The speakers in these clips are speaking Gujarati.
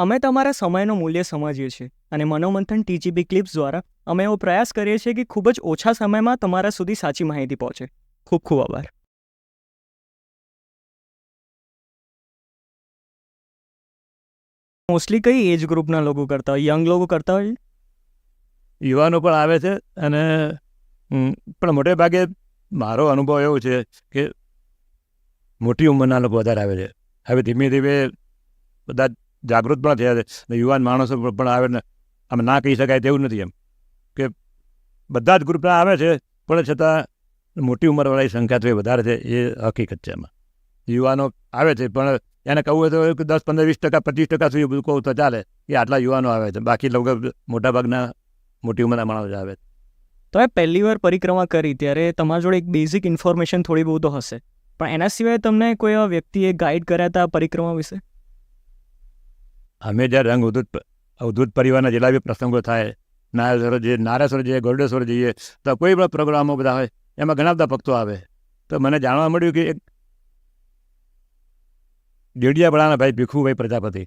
અમે તમારા સમયનું મૂલ્ય સમજીએ છીએ અને મનોમંથન ટીજીબી ક્લિપ્સ દ્વારા અમે એવો પ્રયાસ કરીએ છીએ કે ખૂબ જ ઓછા સમયમાં તમારા સુધી સાચી માહિતી પહોંચે. ખૂબ ખૂબ આભાર. મોસ્ટલી કઈ એજ ગ્રુપના લોકો કરતા હોય? યંગ લોકો કરતા હોય? યુવાનો પણ આવે છે અને પણ મોટે ભાગે મારો અનુભવ એવો છે કે મોટી ઉંમરના લોકો વધારે આવે છે. હવે ધીમે ધીમે બધા જાગૃત પણ થયા છે. ને યુવાન માણસો પણ આવે ને આમ ના કહી શકાય તેવું નથી એમ. કે બધા જ ગ્રુપના આવે છે, પણ છતાં મોટી ઉંમરવાળાની સંખ્યા તો એ વધારે છે, એ હકીકત છે એમાં. યુવાનો આવે છે, પણ એને કહું હોય તો દસ, પંદર, વીસ ટકા, પચીસ ટકા સુધી કહું તો ચાલે એ આટલા યુવાનો આવે છે. બાકી લગભગ મોટાભાગના મોટી ઉંમરના માણસો આવે છે. તમે પહેલી વાર પરિક્રમા કરી, ત્યારે તમારા જોડે એક બેઝિક ઇન્ફોર્મેશન થોડી બહુ તો હશે. પણ એના સિવાય તમને કોઈ વ્યક્તિએ ગાઈડ કર્યા હતા પરિક્રમા વિશે? અમે જ્યારે રંગ અવધૂત અવધૂત પરિવારના જેટલા બી પ્રસંગો થાય નારેશ્વર જઈએ નારેશ્વર જઈએ ગોરડેશ્વર જઈએ, તો કોઈ પણ પ્રોગ્રામો બધા હોય, એમાં ઘણા બધા ભક્તો આવે. તો મને જાણવા મળ્યું કે એક ડેડિયાવાળાના ભાઈ ભીખુભાઈ પ્રજાપતિ,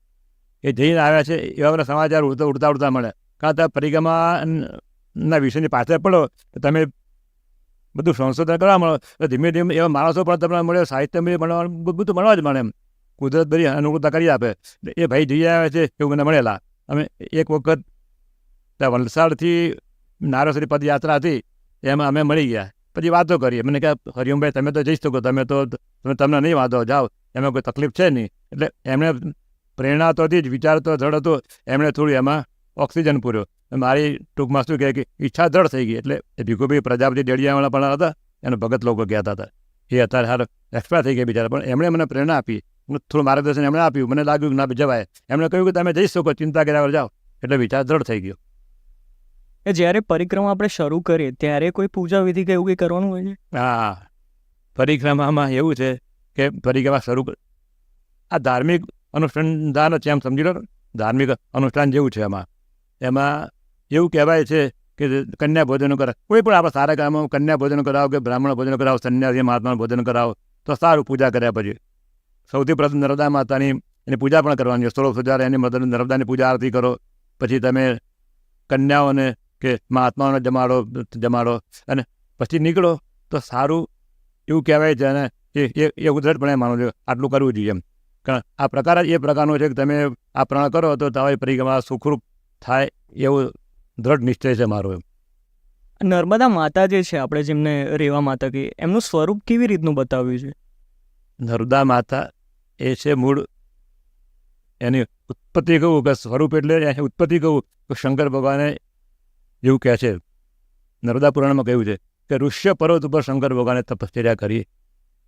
એ જઈને આવ્યા છે, એવા બધા સમાચાર ઉડતા ઉડતા ઉડતા મળે. કાં તો પરિક્રમાના વિષયની પાછળ પડો, તો તમે બધું સંશોધન કરવા મળો, તો ધીમે ધીમે એવા માણસો પણ તમને મળ્યો સાહિત્ય મળવા બધું મળવા જ મળે એમ. કુદરત બધી અનુકૂળતા કરી આપે. એ ભાઈ જઈ આવ્યા છે એવું મને મળેલા. અમે એક વખત ત્યાં વલસાડથી નારોસરી પદયાત્રા હતી, એમાં અમે મળી ગયા. પછી વાતો કરીએ મને કે, હરિઓમભાઈ, તમે તો જઈ શકો. તમે તો, તમે તમને નહીં વાંધો. જાઓ. એમાં કોઈ તકલીફ છે નહીં. એટલે એમણે પ્રેરણા તો હતી જ, વિચાર તો દ્રઢ હતો. એમણે થોડું એમાં ઓક્સિજન પૂર્યો. મારી ટૂંકમાં શું કહે કે, ઈચ્છા દ્રઢ થઈ ગઈ. એટલે ભીખુભાઈ પ્રજાપતિ ડેડિયાવાળા પણ હતા. એને ભગત લોકો કહેતા હતા. એ અત્યારે હાર એક્સપાયર થઈ ગયા બિચારા. પણ એમણે મને પ્રેરણા આપી. થોડું માર્ગદર્શન એમણે આપ્યું મને લાગ્યું કે ના જવાય. એમણે કહ્યું કે તમે જઈ શકો ચિંતા કર્યા જાઓ. એટલે વિચાર દ્રઢ થઈ ગયો. એ જ્યારે પરિક્રમા આપણે શરૂ કરીએ ત્યારે કોઈ પૂજા વિધિ કે એવું કંઈ કરવાનું હોય છે? હા. પરિક્રમામાં એવું છે કે પરિક્રમા શરૂ કર- આ ધાર્મિક અનુષ્ઠાન છે એમ સમજી લો ધાર્મિક અનુષ્ઠાન જેવું છે એમાં. એમાં એવું કહેવાય છે કે કન્યા ભોજન કરાવ કોઈ પણ આપણા સારા ગામમાં કન્યા ભોજન કરાવો કે બ્રાહ્મણ ભોજન કરાવો સંન્યાસી મહાત્મા ભોજન કરાવો તો સારું પૂજા કર્યા પછી. સૌથી પ્રથમ નર્મદા માતાની એની પૂજા પણ કરવાની સોળ હજાર એની મદદ નર્મદાની પૂજા આરતી કરો. પછી તમે કન્યાઓને કે મહાત્માઓને જમાડો જમાડો અને પછી નીકળો. તો સારું એવું કહેવાય છે અને એ એ એ માનું માનો આટલું કરવું જોઈએ એમ. કારણ આ પ્રકાર જ એ પ્રકારનો છે કે તમે આ પ્રણ કરો તો તમારી પરિક્રમા સુખરૂપ થાય એવું દ્રઢ નિશ્ચય છે મારો એમ. નર્મદા માતા જે છે આપણે જેમને રેવા માતા કહીએ, એમનું સ્વરૂપ કેવી રીતનું બતાવ્યું છે? નર્મદા માતા, એ છે મૂળ. એની ઉત્પત્તિ કહું, કે સ્વરૂપ એટલે ઉત્પત્તિ કહું, તો શંકર ભગવાને એવું કહે છે. નર્મદા પુરાણમાં કહ્યું છે કે ઋષ્ય પર્વત ઉપર શંકર ભગવાને તપશ્ચર્યા કરી.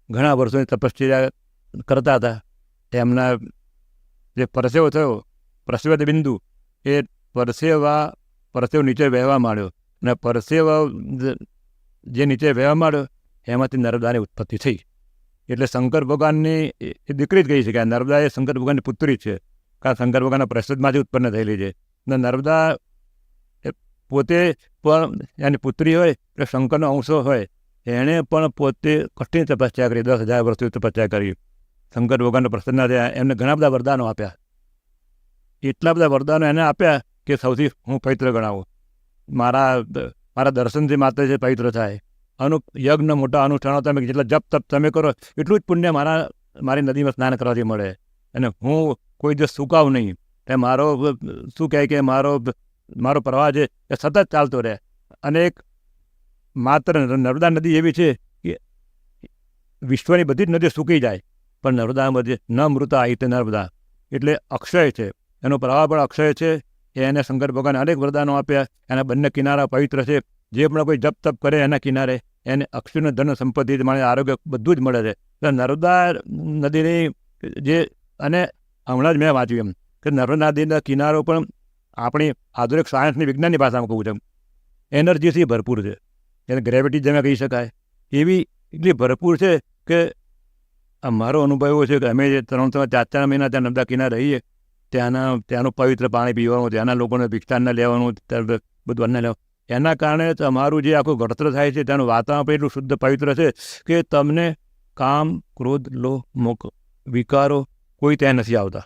ઘણા વર્ષોની તપશ્ચર્યા કરતા હતા. એમના જે પરસેવો થયો, પ્રસવેદ બિંદુ, એ પરસેવા, પરસેવો નીચે વહેવા માંડ્યો. અને પરસેવા જે નીચે વહેવા માંડ્યો, એમાંથી નર્મદાની ઉત્પત્તિ થઈ. એટલે શંકર ભગવાનની એ દીકરી જ કહી શકાય નર્મદા એ શંકર ભગવાનની પુત્રી છે. કારણ શંકર ભગવાનના પ્રસાદમાંથી ઉત્પન્ન થયેલી છે. અને નર્મદા પોતે પણ એની પુત્રી હોય, એટલે શંકરનો અંશો હોય, એણે પણ પોતે કઠિન તપસ્યા કરી, દસ હજાર વર્ષથી તપસ્યા કરી. શંકર ભગવાનના પ્રસન્ન થયા, એમને ઘણા બધા વરદાનો આપ્યા. એટલા બધા વરદાનો એને આપ્યા કે સૌથી હું પવિત્ર ગણાવું. મારા મારા દર્શનથી માત્ર જે પવિત્ર થાય. અનુ યજ્ઞ મોટા અનુષ્ઠાનો તમે જેટલા જપ તપ તમે કરો, એટલું જ પુણ્ય મારા, મારી નદીમાં સ્નાન કરવાથી મળે. અને હું કોઈ દિવસ સુકાવ નહીં. એ મારો, શું કહે કે મારો મારો પ્રવાહ છે એ સતત ચાલતો રહે. અને એક માત્ર નર્મદા નદી એવી છે કે વિશ્વની બધી જ નદીઓ સૂકી જાય, પણ નર્મદા બધી ન મૃતા આહિત નર્મદા. એટલે અક્ષય છે. એનો પ્રવાહ પણ અક્ષય છે. એને શંકર ભગવાને અનેક વરદાનો આપ્યા. એના બંને કિનારા પવિત્ર છે. જે પણ કોઈ જપ તપ કરે એના કિનારે, એને અક્ષુને ધન સંપત્તિ મળે, આરોગ્ય બધું જ મળે છે. તો નર્મદા નદીની જે, અને હમણાં જ મેં વાંચ્યું એમ કે નર્મદા નદીના કિનારો પણ આપણી આધુનિક સાયન્સની વિજ્ઞાનની ભાષામાં કહું છું એનર્જીથી ભરપૂર છે. એને ગ્રેવિટી જેમ કહી શકાય. એવી એટલી ભરપૂર છે કે મારો અનુભવ એવો છે કે અમે જે ત્રણ ત્રણ, ચાર ચાર મહિના ત્યાં નર્મદા કિનારે રહીએ, ત્યાંના, ત્યાંનું પવિત્ર પાણી પીવાનું, ત્યાંના લોકોને ભિક્ષાન લેવાનું બધું અન્ન લેવાનું. એના કારણે તમારું જે આખું ઘડતર થાય છે ત્યાંનું વાતાવરણ પણ એટલું શુદ્ધ પવિત્ર છે કે તમને કામ, ક્રોધ લોહ મોક, વિકારો કોઈ ત્યાં નથી આવતા.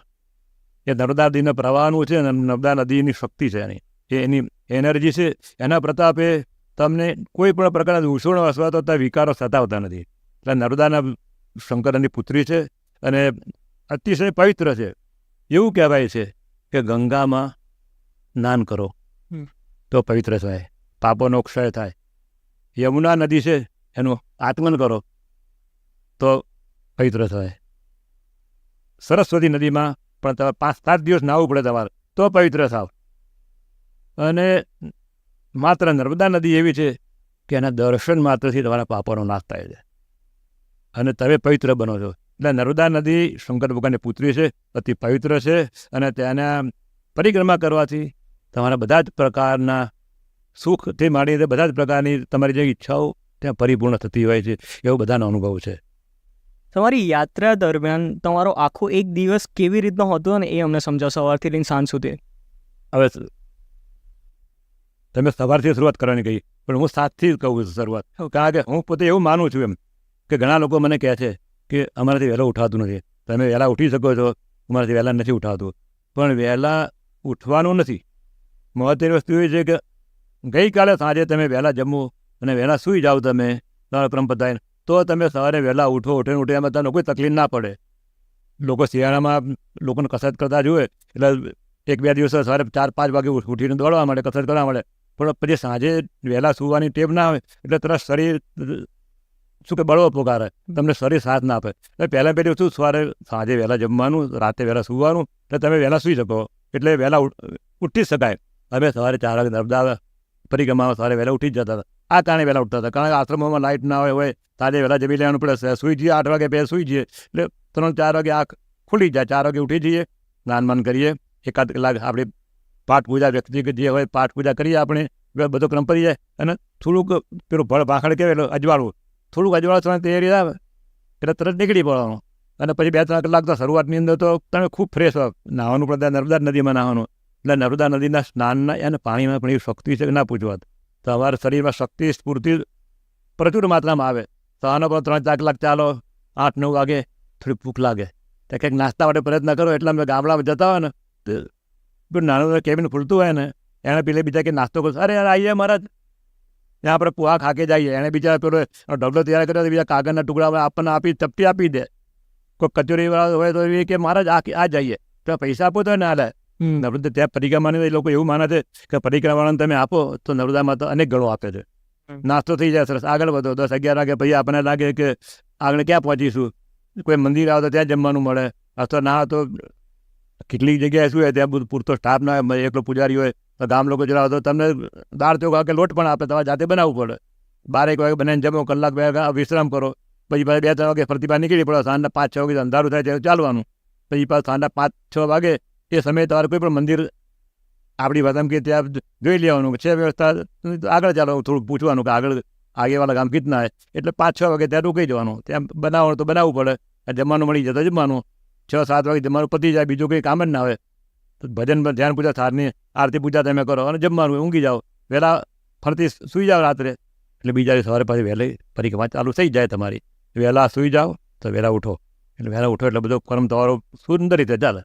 એ નર્મદા નદીના પ્રવાહનું છે અને નર્મદા નદીની શક્તિ છે એની. એની એનર્જી છે. એના પ્રતાપે તમને કોઈ પણ પ્રકારના દૂષણો અથવા તો વિકારો સતાવતા નથી. એટલે નર્મદાના શંકરની પુત્રી છે અને અતિશય પવિત્ર છે. એવું કહેવાય છે કે ગંગામાં સ્નાન કરો. તો પવિત્ર થાય, પાપોનો ક્ષય થાય. યમુના નદી છે, એનું આત્મન કરો, તો પવિત્ર થાય. સરસ્વતી નદીમાં પણ તમારે પાંચ સાત દિવસ નાહવું પડે તમારે, તો પવિત્ર થાવ. અને માત્ર નર્મદા નદી એવી છે કે એના દર્શન માત્રથી તમારા પાપોનો નાશ થાય છે. અને તમે પવિત્ર બનો છો. એટલે નર્મદા નદી શંકર ભગવાનની પુત્રી છે, અતિ પવિત્ર છે અને તેના પરિક્રમા કરવાથી તમારા બધા જ પ્રકારના સુખથી માંડીને બધા જ પ્રકારની તમારી જે ઈચ્છાઓ ત્યાં પરિપૂર્ણ થતી હોય છે એવો બધાનો અનુભવ છે. તમારી યાત્રા દરમિયાન તમારો આખો એક દિવસ કેવી રીતનો હતો અને એ અમને સમજાવો સવારથી લઈને સાંજ સુધી? હવે તમે સવારથી શરૂઆત કરવાની કહી પણ હું સાતથી જ કહું છું શરૂઆત. કારણ કે હું પોતે એવું માનું છું એમ કે ઘણા લોકો મને કહે છે કે અમારાથી વહેલો ઉઠાતું નથી. તમે વહેલા ઉઠી શકો છો અમારાથી વહેલા નથી ઉઠાતું. પણ વહેલા ઉઠવાનું નથી. મહત્વની વસ્તુ એ છે કે ગઈકાલે સાંજે તમે વહેલા જમો અને વહેલા સૂઈ જાઓ તમે તમારા પતાઈને તો તમે સવારે વહેલા ઉઠો, ઉઠીને ઉઠે એમાં તમને કોઈ તકલીફ ના પડે. લોકો શિયાળામાં લોકોને કસરત કરતા જુએ, એટલે એક બે દિવસ સવારે ચાર પાંચ વાગે ઉઠીને દોડવા માટે કસરત કરવા માટે પણ પછી સાંજે વહેલા સૂવાની ટેપ ના આવે, એટલે તરત શરીર, શું કે બળવો પોકારે, તમને શરીર સાથ ના આપે. એટલે પહેલાં પહેલી વસ્તુ સવારે સાંજે વહેલા જમવાનું, રાતે વહેલા સૂવાનું, એટલે તમે વહેલા સૂઈ શકો. એટલે વહેલા ઉઠી શકાય. અમે સવારે ચાર વાગે નર્મદા પરિક્રમામાં સવારે વહેલા ઉઠી જ જતા હતા. આ કારણે વહેલા ઉઠતા હતા. કારણ કે આશ્રમોમાં લાઇટ ના હોય હોય તાજે વહેલા જમી લેવાનું પડે. સૂઈ જઈએ, આઠ વાગે પહેલાં સૂઈ જઈએ. એટલે ત્રણ, ચાર વાગે આંખ ખુલી જાય. ચાર વાગે ઉઠી જઈએ, સ્નાન માન કરીએ. એકાદ કલાક આપણે પાઠ પૂજા વ્યક્તિગત જે હોય પાઠ પૂજા કરીએ આપણે. બધો ક્રમ પડી જાય. અને થોડુંક પેલું ભળ ભાખડ કહેવાય એટલે અજવાળું. થોડુંક અજવાળું થવાની તૈયારી આવે. એટલે તરત નીકળી પડવાનું. અને પછી બે, ત્રણ કલાક તો શરૂઆતની અંદર તો તમે ખૂબ ફ્રેશ હો. નાહવાનું પડે નર્મદા નદીમાં નાહવાનું. એટલે નર્મદા નદીના સ્નાનના અને પાણીમાં પણ એવી શક્તિ છે ના પૂછવા તો અમારા શરીરમાં શક્તિ, સ્ફૂર્તિ પ્રચુર માત્રામાં આવે. સવાનો પણ ત્રણ ચાર કલાક ચાલો, આઠ, નવ વાગે થોડી ભૂખ લાગે. તો કંઈક નાસ્તા માટે પ્રયત્ન કરો, એટલે અમે ગામડામાં જતા હોય ને, તો નાનું કેબિન ખુલતું હોય ને, એણે પેલે બીજા કે નાસ્તો કરો અરે યાર આવીએ મહારાજ. ત્યાં આપણે પુઆ ખાકે જઈએ. એણે બીજા પેલો ઢગલો તૈયાર કર્યો બીજા કાગળના ટુકડા આપણને આપી, ચપટી આપી દે. કોઈ કચોરીવાળા હોય તો એ કે, મહારાજ, આ આ જઈએ. તો પૈસા આપો તો ના લે નર્મદા ત્યાં પરિક્રમાને એ લોકો એવું માને છે કે પરિક્રમાવાળાને તમે આપો તો નર્મદામાં તો અનેક ગણો આપે છે. નાસ્તો થઈ જાય સરસ. આગળ વધો. દસ અગિયાર વાગે પછી આપણને લાગે કે આગળ ક્યાં પહોંચીશું? કોઈ મંદિર આવે તો ત્યાં જમવાનું મળે. અથવા ના તો કેટલીક જગ્યાએ શું હોય ત્યાં પૂરતો સ્ટાફ ના હોય એકલો પૂજારી હોય તો ગામ લોકો જરા તો તમને દાળ ચોખા કે લોટ પણ આપે. તમારે જાતે બનાવવું પડે. બારેક વાગે બનાવીને જમો કલાક બે વિશ્રામ કરો. પછી પાછા બે ત્રણ વાગે ફરતી બહાર નીકળી પડો. સાંજના પાંચ છ વાગે અંધારું થાય ત્યારે ચાલવાનું. પછી પાછું સાંજના પાંચ છ વાગે એ સમયે તમારે કોઈ પણ મંદિર આપણી ભાષામાં કે ત્યાં જોઈ લેવાનું છે વ્યવસ્થા. આગળ ચાલો, થોડુંક પૂછવાનું કે આગળ આગેવાળા ગામ કીધના એટલે પાંચ છ વાગે ત્યાં રોકાઈ જવાનું. ત્યાં બનાવવાનું તો બનાવવું પડે. જમવાનું મળી જતા જમવાનું. છ, સાત વાગે જમવાનું પતી જાય, બીજું કંઈ કામ જ ના આવે તો ભજન, ધ્યાન પૂજા થારની આરતી, પૂજા તમે કરો અને જમવાનું ઊંઘી જાઓ. વહેલા ફરતી સૂઈ જાઓ રાત્રે. એટલે બીજા સવારે પછી વહેલી પરિક્રમા ચાલુ થઈ જાય તમારી. વહેલા સૂઈ જાઓ તો વહેલા ઉઠો. એટલે વહેલા ઉઠો એટલે બધો કર્મ તમારો સુંદર રીતે ચાલે.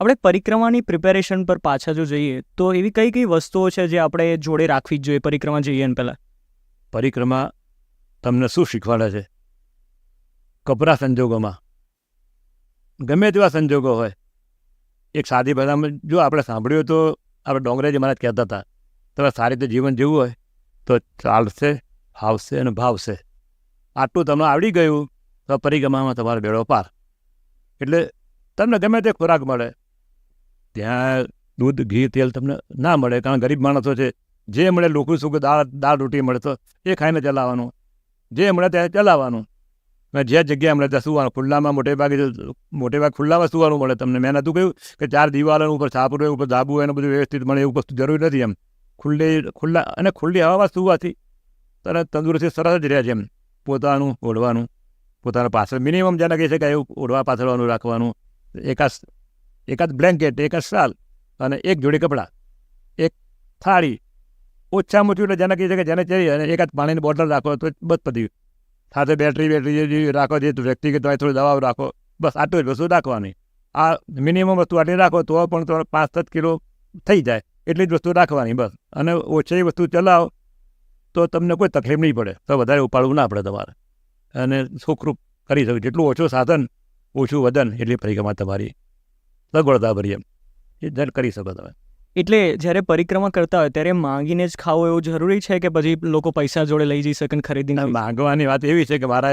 આપણે પરિક્રમાની પ્રિપેરેશન પર પાછા જો જઈએ, તો એવી કઈ કઈ વસ્તુઓ છે જે આપણે જોડે રાખવી જ જોઈએ પરિક્રમા જઈએ ને પહેલાં પરિક્રમા તમને શું શીખવાડે છે? કપરા સંજોગોમાં. ગમે તેવા સંજોગો હોય. એક સાદી ભાષામાં જો આપણે સાંભળ્યું તો આપણે ડોંગરેજી મહારાજ કહેતા હતા તમે સારી રીતે જીવન જીવવું હોય, તો ચાલશે ફાવશે અને ભાવશે. આટલું તમને આવડી ગયું, તો પરિક્રમામાં તમારો બેડો પાર. એટલે તમને ગમે તે ખોરાક મળે ત્યાં દૂધ, ઘી, તેલ તમને ના મળે, કારણ ગરીબ માણસો છે. જે મળે લોકો કે દાળ દાળ, રોટી મળે તો એ ખાઈને ચલાવવાનું. જે મળે ત્યાં ચલાવવાનું. અને જે જગ્યાએ મળે ત્યાં સુવાનું. ખુલ્લામાં મોટે ભાગે મોટે ભાગે ખુલ્લામાં સુવાનું મળે તમને. મેં નહોતું કહ્યું કે ચાર દિવાલો ઉપર છાપરું ઉપર ધાબુ હોય ને બધું વ્યવસ્થિત મળે, એવું વસ્તુ જરૂરી નથી એમ. ખુલ્લી, ખુલ્લા અને ખુલ્લી હવામાં સુવાથી તરત તંદુરસ્તી સરસ જ રહે છે એમ. પોતાનું ઓઢવાનું. પોતાના પાછળ મિનિમમ જેને કહી શકાય એવું ઓઢવા પાછળવાનું રાખવાનું. એકાદ એક એકાદ બ્લેન્કેટ એકાદ શાલ અને એક જોડી કપડાં, એક થાળી. ઓછામાં ઓછું એટલે જેને કહી શકે જેને ચડી અને એક એકાદ પાણીની બોટલ રાખો તો બસ પતી સાથે બેટરી બેટરી રાખો, જે વ્યક્તિગત હોય, થોડી દવાઓ રાખો, બસ આટલું જ વસ્તુ રાખવાની. આ મિનિમમ વસ્તુ આટલી રાખો તો પણ તમારે પાંચ સાત કિલો થઈ જાય. એટલી જ વસ્તુ રાખવાની બસ. અને ઓછી વસ્તુ ચલાવો તો તમને કોઈ તકલીફ નહીં પડે. તો વધારે ઉપાડવું ના પડે તમારે. અને સુખરૂપ કરી શકો. જેટલું ઓછું સાધન, ઓછું વજન, એટલી પરિક્રમા તમારી. સગવડતા ભરી એમ. એ દર કરી શકો તમે. એટલે જ્યારે પરિક્રમા કરતા હોય ત્યારે માંગીને જ ખાવું એવું જરૂરી છે કે પછી લોકો પૈસા જોડે લઈ જઈ શકે અને ખરીદીને માંગવાની વાત એવી છે કે મારા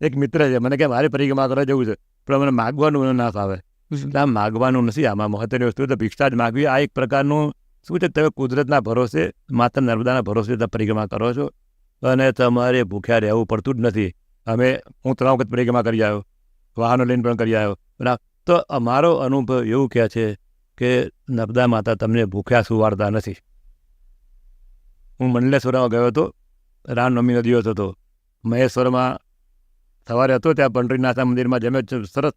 એક મિત્ર છે મને કે મારે પરિક્રમા કરવા જવું છે પણ મને માગવાનું ના ફાવે? આ માગવાનું નથી આમાં મહત્વની વસ્તુ તો ભિક્ષા જ માગવી. આ એક પ્રકારનું શું છે તમે કુદરતના ભરોસે માતા નર્મદાના ભરોસે તમે પરિક્રમા કરો છો. અને તમારે ભૂખ્યા રહેવું પડતું જ નથી. અમે હું ત્રણ વખત પરિક્રમા કરી આવ્યો. વાહનો લઈને પણ કરી આવ્યો. તો અમારો અનુભવ એવું કહે છે કે નર્મદા માતા તમને ભૂખ્યા સુવાડતા નથી. હું મંડલેશ્વરમાં ગયો હતો રામનવમીનો દિવસ હતો. મહેશ્વરમાં સવારે હતો ત્યાં પંડરીનાથના મંદિરમાં જમે સરસ.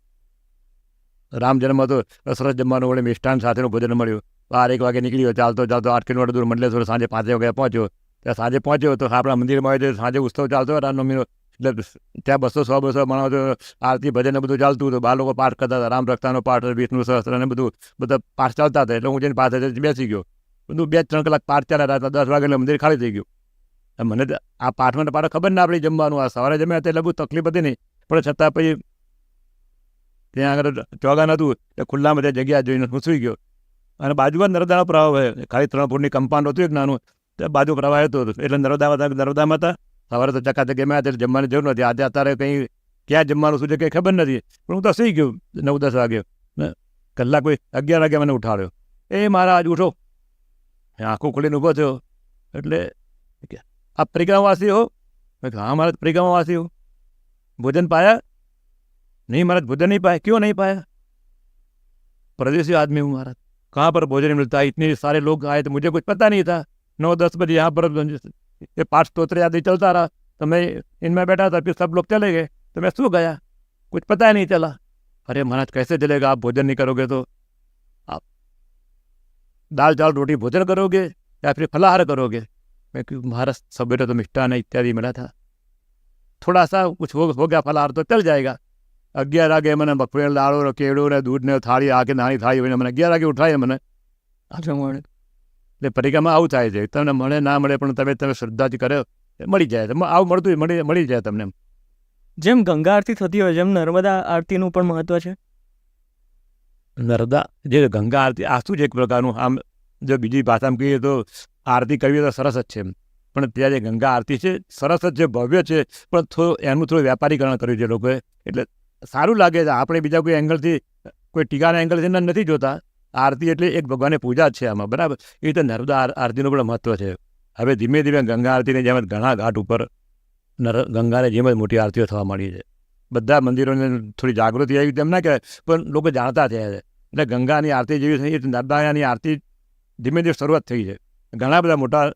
રામ જન્મ હતો. તો સરસ જમવાનું વડે મિષ્ટાન સાથેનું ભોજન મળ્યું. બાર એક વાગે નીકળ્યો. ચાલતો ચાલતો આઠ કિલોમીટર દૂર મંડલેશ્વર સાંજે પાંચે વાગે પહોંચ્યો. ત્યાં સાંજે પહોંચ્યો તો આપણા મંદિરમાં આવે સાંજે ઉત્સવ ચાલતો હોય રામનવમીનો. એટલે ત્યાં બસો, સો, બસો માણસો આરતી ભજન બધું ચાલતું હતું. બાર લોકો પાઠ કરતા હતા. રામ રક્ષાનો પાઠ, વિષ્ણુ સહસ્ત્ર ને બધું, બધા પાઠ ચાલતા હતા. એટલે હું જઈને પાસે બેસી ગયો. બધું બે, ત્રણ કલાક પાઠ ચાલ્યા હતા. દસ વાગે મંદિર ખાલી થઈ ગયું. મને આ પાઠમાં પાઠ ખબર ના પડી જમવાનું. આ સવારે જમ્યા એટલે બહુ તકલીફ હતી નહીં. પણ છતાં પછી ત્યાં આગળ ચોગાન હતું. એટલે ખુલ્લામાં ત્યાં જગ્યા જોઈને હું સુઈ ગયો. અને બાજુમાં નર્મદાનો પ્રવાહ ખાલી ત્રણ ફૂટની કમ્પાઉન્ડ હતું એક નાનું. ત્યાં બાજુ પ્રવાહ હતો. એટલે નર્મદા નર્મદામાં હતા? સવારે તો ચકાચક ગમ્યા હતા એટલે જમવાની જરૂર નથી આજે અત્યારે કંઈ ક્યાં જમવાનું શું છે કંઈ ખબર નથી પણ હું તો સૂઈ ગયો નવ દસ વાગે ને કલાક કોઈ અગિયાર વાગે મને ઉઠાડ્યો એ મારા આજ ઉઠો આંખો ખોલીને ઊભો થયો એટલે કે, आप परिक्रमावासी हो मैं कहा हाँ महाराज परिक्रमावासी हो भोजन पाया नहीं महाराज भोजन नहीं पाया क्यों नहीं पाया परदेसी आदमी हूँ महाराज कहाँ पर भोजन मिलता है इतने सारे लोग आए तो मुझे कुछ पता नहीं था नौ दस बजे यहाँ पर ये पाठ स्त्रोत्र आदि चलता रहा तो मैं इनमें बैठा था फिर सब लोग चले गए तो मैं सो गया कुछ पता ही नहीं चला अरे महाराज कैसे चलेगा आप भोजन नहीं करोगे तो आप दाल चावल रोटी भोजन करोगे या फिर फलाहार करोगे मैं क्यों महाराज सवेरे तो मिष्टान इत्यादि मिला था थोड़ा सा कुछ हो, हो गया फलाहार तो चल जाएगा અગિયાર વાગે મને મગફળી લાડો ને કેળું ને દૂધ ને થાળી આકે નાની થાળી હોય ને મને અગિયાર વાગે ઉઠાય મને જમણ એટલે પરિક્રમા આવું થાય છે. તમને મળે ના મળે પણ તમે તમે શ્રદ્ધાથી કરો એ મળી જાય. આવું મળતું મળી મળી જાય તમને જેમ ગંગા આરતી થતી હોય જેમ નર્મદા આરતીનું પણ મહત્વ છે? નર્મદા? જે ગંગા આરતી આ શું છે એક પ્રકારનું? આમ જો બીજી ભાષામાં કહીએ તો આરતી કરવી તો સરસ જ છે પણ ત્યાં જે ગંગા આરતી છે સરસ જ છે ભવ્ય છે પણ થોડું એનું થોડું વ્યાપારીકરણ કર્યું છે લોકોએ. એટલે સારું લાગે છે. આપણે બીજા કોઈ એંગલથી કોઈ ટીકાના એંગલથી નથી જોતા. આરતી એટલે એક ભગવાનની પૂજા છે આમાં, બરાબર? એ રીતે નર્મદા આરતીનું પણ મહત્ત્વ છે. હવે ધીમે ધીમે ગંગા આરતીની જેમ ઘણા ઘાટ ઉપર નર, ગંગાને જેમ જ મોટી આરતીઓ થવા માંડી છે. બધા મંદિરોને થોડી જાગૃતિ આવી તેમ ના કહેવાય, પણ લોકો જાણતા થયા છે. એટલે ગંગાની આરતી જેવી થઈ એટલે નર્મદાની આરતી ધીમે ધીમે શરૂઆત થઈ છે. ઘણા બધા મોટા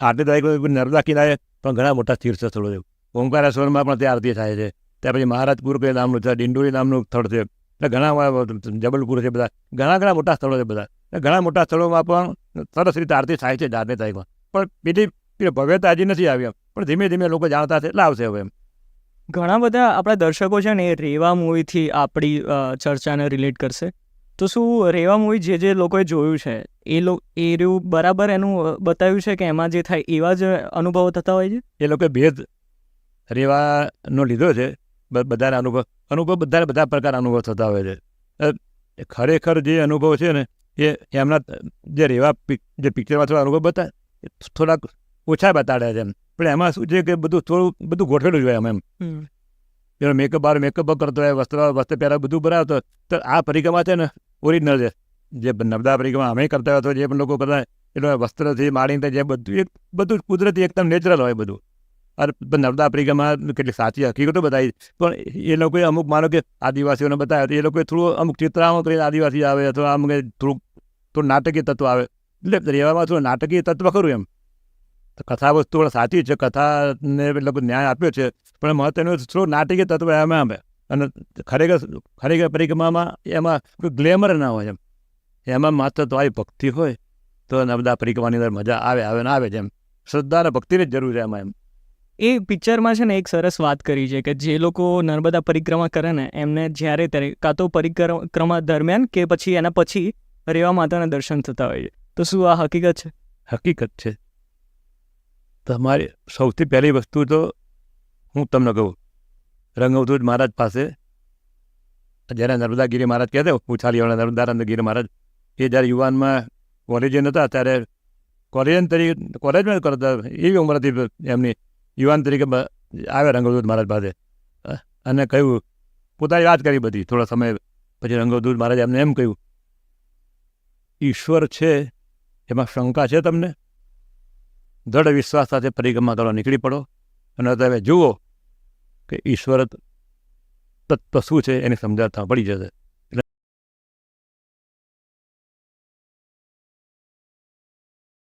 આરતી તારીખ નર્મદા કિનારે પણ ઘણા મોટા તીર્થ સ્થળો છે. ઓમકારેશ્વરમાં પણ ત્યાં આરતી થાય છે. ત્યાં પછી મહારાજપુર કે નામનું છે, ડિંડોરી નામનું સ્થળ છે. એટલે ઘણા જબલપુર છે બધા. ઘણા ઘણા મોટા સ્થળો છે બધા. એટલે ઘણા મોટા સ્થળોમાં પણ સરસ રીતે આરતી થાય છે જાતની તારીખમાં પણ બીજી પેલી ભવ્યતા હજી નથી આવી એમ. પણ ધીમે ધીમે લોકો જાણતા છે એટલે આવશે હવે એમ. ઘણા બધા આપણા દર્શકો છે ને એ રેવા મૂવીથી આપણી ચર્ચાને રિલેટ કરશે. તો શું રેવા મૂવી જે જે લોકોએ જોયું છે એ લોકો એ રહ્યું બરાબર એનું બતાવ્યું છે કે એમાં જે થાય એવા જ અનુભવો થતા હોય છે? એ લોકોએ ભેદ રેવાનો લીધો છે. બધાના અનુભવ અનુભવ બધાને બધા પ્રકારના અનુભવ થતા હોય છે. ખરેખર જે અનુભવ છે ને એ એમના જે રેવા જે પિક્ચરમાં થોડા અનુભવ બતાવે એ થોડાક ઓછા બતાડે છે એમ. પણ એમાં શું છે કે બધું થોડું બધું ગોઠવેલું હોય એમ એમ. એનો મેકઅપ બાર મેકઅપ કરતો હોય વસ્ત્ર વસ્ત્ર પહેરા બધું હોય. તો આ પરિક્રમા છે ને ઓરિજિનલ છે. જે નર્મદા પરિક્રમા અમે કરતા હોય તો જે પણ લોકો કરતા હોય એટલે વસ્ત્રથી માંડીને જે બધું એક બધું કુદરતી એકદમ નેચરલ હોય બધું. અરે નર્મદા આફ્રિકામાં કેટલી સાચી હકીકતો બતાવી પણ એ લોકોએ અમુક માનો કે આદિવાસીઓને બતાવ્યા તો એ લોકોએ થોડું અમુક ચિત્રામાં કરીને આદિવાસી આવે અથવા અમુક થોડુંક થોડું નાટકીય તત્વ આવે. એટલે રહેવામાં થોડું નાટકીય તત્વ ખરું એમ. તો કથા વસ્તુ પણ સાચી છે. કથાને એ લોકો ન્યાય આપ્યો છે. પણ મહત્વનું થોડું નાટકીય તત્વ એમાં આવે. અને ખરેખર ખરેખર પરિક્રમામાં એમાં કોઈ ગ્લેમર ના હોય એમ. એમાં માત્ર તમારી ભક્તિ હોય તો નર્મદા પરિક્રમાની અંદર મજા આવે આવે ને આવે છે એમ. શ્રદ્ધા અને ભક્તિની જ જરૂર છે એમાં એમ. એ પિક્ચરમાં છે ને એક સરસ વાત કરી છે કે જે લોકો નર્મદા પરિક્રમા કરે ને, એમને જ્યારે ત્યારે કાં તો પરિક્રમા દરમિયાન કે પછી એના પછી રેવા માતાના દર્શન થતા હોય છે. તો શું આ હકીકત છે? હકીકત છે. તમારી સૌથી પહેલી વસ્તુ તો હું તમને કહું, રંગવધૂત મહારાજ પાસે, જ્યારે નર્મદાગીરી મહારાજ કહેતા ઉછાલીવાળા નર્મદાનંદગીરી મહારાજ, એ જ્યારે યુવાનમાં કોલેજે નહોતા, ત્યારે કોલેજ તરીકે કોલેજમાં કરતા, એવી ઉંમર હતી એમની યુવાન તરીકે આવ્યા રંગઅવધૂત મહારાજ પાસે. અને કહ્યું, પોતાની વાત કરી બધી, થોડા સમય પછી રંગવદૂત મહારાજ એમને એમ કહ્યું, ઈશ્વર છે, એમાં શંકા છે તમને? દૃઢ વિશ્વાસ સાથે પરિક્રમા કરવા નીકળી પડો. અને તમે જુઓ કે ઈશ્વર તત્વ શું છે, એની સમજાતા પડી જશે.